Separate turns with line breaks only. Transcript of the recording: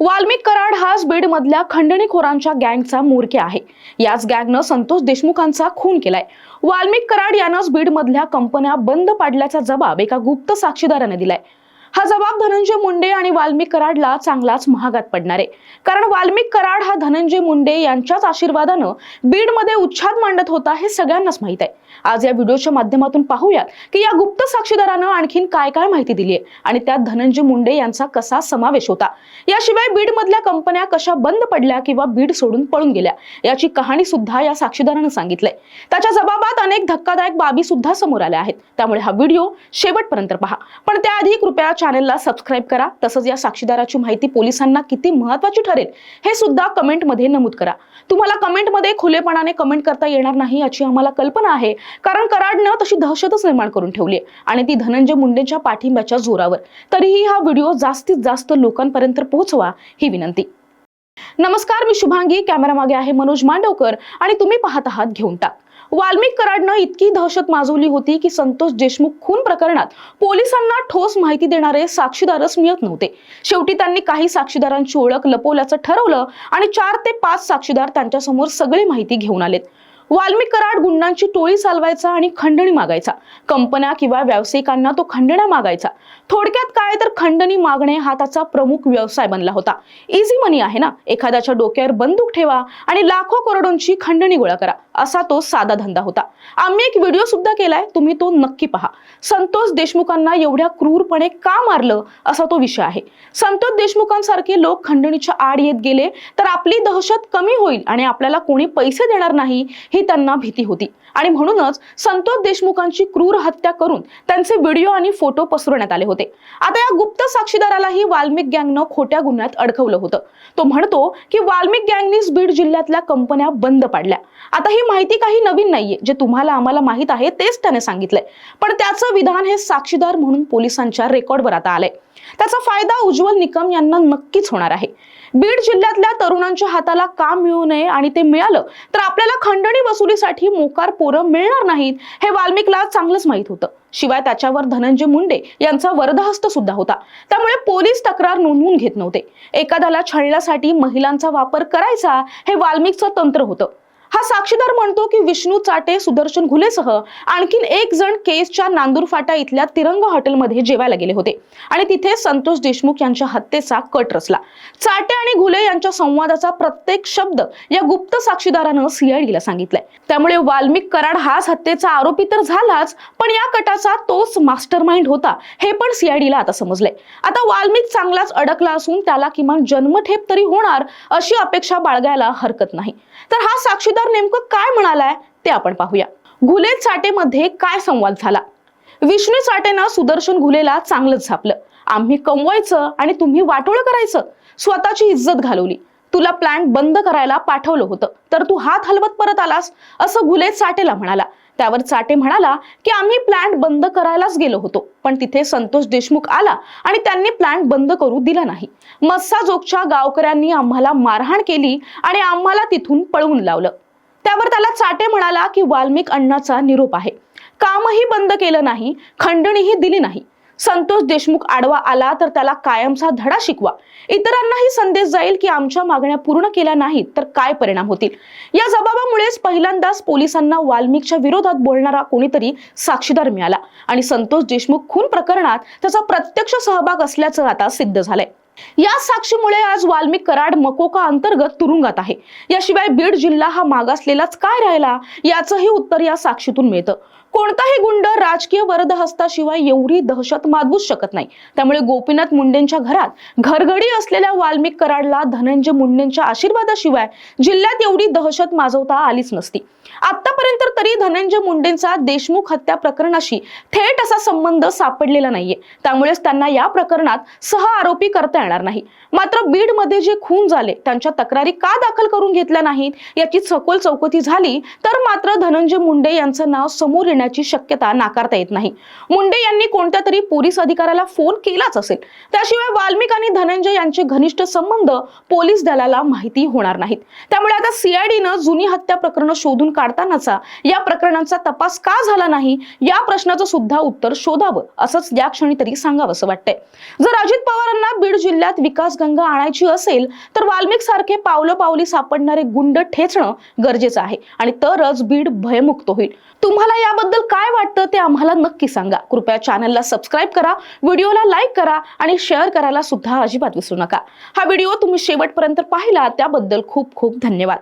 वाल्मिक कराड हाच बीडमधल्या खंडणीखोरांच्या गँगचा मोरके आहे. याच गँगनं संतोष देशमुखांचा खून केलाय. वाल्मिक कराड यानंच बीडमधल्या कंपन्या बंद पाडल्याचा जबाब एका गुप्त साक्षीदाराने दिलाय. हा जबाब धनंजय मुंडे आणि वाल्मिक कराडला चांगलाच महागात पडणार आहे. कारण वाल्मिक कराड हा धनंजय मुंडे यांच्याच आशीर्वादानं बीडमध्ये उच्छाद मांडत होता हे सगळ्यांनाच माहीत आहे. आज या व्हिडिओच्या माध्यमातून पाहूयात की या गुप्त साक्षीदारानं आणखीन काय काय माहिती दिली आहे आणि त्यात धनंजय मुंडे यांचा कसा समावेश होता. याशिवाय बीडमधल्या कंपन्या कशा बंद पडल्या किंवा बीड सोडून पळून गेल्या याची कहाणी सुद्धा या साक्षीदारानं सांगितलंय. त्याच्या जबाबात अनेक धक्कादायक बाबी सुद्धा समोर आल्या आहेत. त्यामुळे हा व्हिडिओ शेवटपर्यंत पहा. पण त्याआधी कृपया चॅनेलला सबस्क्राईब करा. तसंच या साक्षीदाराची माहिती पोलिसांना किती महत्वाची ठरेल हे सुद्धा कमेंटमध्ये नमूद करा. तुम्हाला कमेंटमध्ये खुलेपणाने कमेंट करता येणार नाही याची आम्हाला कल्पना आहे कारण कराडनं तशी दहशतच निर्माण करून ठेवली आहे. आणि ती धनंजय मुंडेंच्या पाठिंब्याच्या जोरावर. तरीही हा व्हिडिओ जास्तीत जास्त लोकांपर्यंत पोहोचवा ही विनंती. नमस्कार मी शुभांगी. कॅमेरामागे आहे मनोज मांडवकर. आणि तुम्ही पाहत आहात घेऊन टाक. वाल्मिक कराडनं इतकी दहशत माजवली होती की संतोष देशमुख खून प्रकरणात पोलिसांना ठोस माहिती देणारे साक्षीदारच मिळत नव्हते. शेवटी त्यांनी काही साक्षीदारांची ओळख लपवल्याचं ठरवलं आणि चार ते पाच साक्षीदार त्यांच्यासमोर सगळी माहिती घेऊन आलेत. वाल्मिक कराड गुंडांची टोळी चालवायचा आणि खंडणी मागायचा. कंपन्या किंवा व्यावसायिकांना तो खंडण्या मागायचा. थोडक्यात काय तर खंडणी मागणे हा त्याचा प्रमुख व्यवसाय बनला होता. इझी मनी आहे ना? एखाद्याच्या डोक्यावर बंदूक ठेवा आणि लाखो करोडोंची खंडणी गोळा करा. असा तो साधा धंदा होता. आम्ही एक व्हिडिओ सुद्धा केलाय. तुम्ही तो नक्की पहा. संतोष देशमुखांना एवढ्या क्रूरपणे का मारलं असा तो विषय आहे. संतोष देशमुखांसारखे लोक खंडणीच्या आड येत गेले तर आपली दहशत कमी होईल आणि आपल्याला कोणी पैसे देणार नाही ही त्यांना भीती होती. आणि म्हणूनच संतोष देशमुखांची क्रूर हत्या करून त्यांचे व्हिडिओ आणि फोटो पसरवण्यात आले होते. आता या गुप्त साक्षीदारालाही वाल्मिक गँगनं खोट्या गुन्ह्यात अडकवलं होतं. तो म्हणतो की वाल्मिक गँगनीच बीड जिल्ह्यातल्या कंपन्या बंद पाडल्या. आता ही माहिती काही नवीन नाहीये. जे तुम्हाला आम्हाला माहीत आहे तेच त्याने सांगितलंय. पण त्याचं विधान हे साक्षीदार म्हणून पोलिसांच्या रेकॉर्डवर आता आलंय. त्याचा फायदा उज्ज्वल निकम यांना नक्कीच होणार आहे. बीड जिल्ह्यातल्या तरुणांच्या हाताला काम मिळू नये आणि ते मिळालं तर आपल्याला खंडणी वसुलीसाठी मोकार पोरं मिळणार नाहीत हे वाल्मिकला चांगलंच माहीत होतं. शिवाय त्याच्यावर धनंजय मुंडे यांचा वरदहस्त सुद्धा होता. त्यामुळे पोलीस तक्रार नोंदवून घेत नव्हते. एखाद्याला छळण्यासाठी महिलांचा वापर करायचा हे वाल्मिकचं तंत्र होतं. हा साक्षीदार म्हणतो की विष्णू चाटे सुदर्शन घुलेसह आणखीन एक जण केसच्या नांदूर फाटा इथल्या तिरंगा हॉटेलमध्ये जेवायला गेले होते. आणि तिथे संतोष देशमुख यांच्या हत्येचा कट रचला. चाटे आणि घुले यांच्या संवादाचा प्रत्येक शब्द या गुप्त साक्षीदारानं सीआयडीला सांगितलाय. त्यामुळे वाल्मिक कराड हाच हत्येचा आरोपी तर झालाच पण या कटाचा तोच मास्टर माइंड होता हे पण सीआयडीला आता समजलंय. आता वाल्मिक चांगलाच अडकला असून त्याला किमान जन्मठेप तरी होणार अशी अपेक्षा बाळगायला हरकत नाही. तर हा साक्षीदार नेमकं काय म्हणालाय ते आपण पाहूया. घुले चाटेमध्ये काय संवाद झाला? विष्णू चाटेनं सुदर्शन घुलेला चांगलंच झापलं. आम्ही कमवायचं आणि तुम्ही वाटोळं करायचं. स्वतःची इज्जत घालवली. तुला प्लांट बंद करायला पाठवलं होतं. तर तू हात हलवत परत आलास असं घुले चाटेला म्हणाला. त्यावर चाटे म्हणाला की आम्ही प्लांट बंद करायलाच गेलो होतो. पण तिथे संतोष देशमुख आला आणि त्यांनी प्लांट बंद करू दिला नाही. मस्साजोगच्या गावकऱ्यांनी आम्हाला मारहाण केली आणि आम्हाला तिथून पळवून लावलं. त्यावर त्याला चाटे म्हणाला की वाल्मिक अण्णाचा निरोप आहे. कामही बंद केलं नाही खंडणीही दिली नाही. संतोष देशमुख आडवा आला तर त्याला कायमचा धडा शिकवा. इतरांनाही संदेश जाईल की आमच्या मागण्या पूर्ण केल्या नाहीत तर काय परिणाम होतील? या जबाबामुळेच पहिल्यांदाच पोलिसांना वाल्मिकच्या विरोधात बोलणारा कोणीतरी साक्षीदार मिळाला आणि संतोष देशमुख खून प्रकरणात त्याचा प्रत्यक्ष सहभाग असल्याचं आता सिद्ध झालंय. या साक्षीमुळे आज वाल्मिक कराड मकोका अंतर्गत तुरुंगात आहे. याशिवाय बीड जिल्हा हा मागासलेलाच काय राहिला? याचंही उत्तर या साक्षीतून मिळतं. कोणताही गुंड राजकीय वरदहस्ताशिवाय एवढी दहशत माजवूच शकत नाही. त्यामुळे गोपीनाथ मुंडेंच्या घरात घरघडी असलेल्या वाल्मिक कराडला धनंजय मुंडेंच्या आशीर्वादाशिवाय जिल्ह्यात एवढी दहशत माजवता आलीच नसती. आतापर्यंत तरी धनंजय मुंडेंचा देशमुख हत्या प्रकरणाशी थेट असा संबंध सापडलेला नाहीये. त्यामुळेच त्यांना या प्रकरणात सह आरोपी करता येणार नाही. मात्र बीडमध्ये जे खून झाले त्यांच्या तक्रारी का दाखल करून घेतल्या नाहीत याची सखोल चौकशी झाली तर मात्र धनंजय मुंडे यांचं नाव समोर येण्याची शक्यता नाकारता येत नाही. मुंडे यांनी कोणत्या तरी पोलीस अधिकाऱ्याला फोन केलाच असेल. त्याशिवाय वाल्मिक आणि धनंजय यांचे घनिष्ठ संबंध पोलीस दलाला माहिती होणार नाहीत. त्यामुळे आता सीआयडीनं जुनी हत्या प्रकरण शोधून काढतानाचा या प्रकरणांचा तपास का झाला नाही या प्रश्नाचं सुद्धा उत्तर शोधावं असंच या क्षणी तरी सांगावं असं वाटतंय. जर अजित पवारांना बीड जिल्ह्यात विकास गंगा आणायची असेल तर वाल्मिक सारखे पावलं पावली सापडणारे गुंड ठेचणं गरजेचं आहे. आणि तरच बीड भयमुक्त होईल. तुम्हाला याबद्दल याबद्दल काय वाटतं ते आम्हाला नक्की सांगा. कृपया चॅनलला सबस्क्राईब करा व्हिडिओला लाईक करा आणि शेअर करायला सुद्धा अजिबात विसरू नका. हा व्हिडिओ तुम्ही शेवटपर्यंत पाहिला त्याबद्दल खूप खूप धन्यवाद.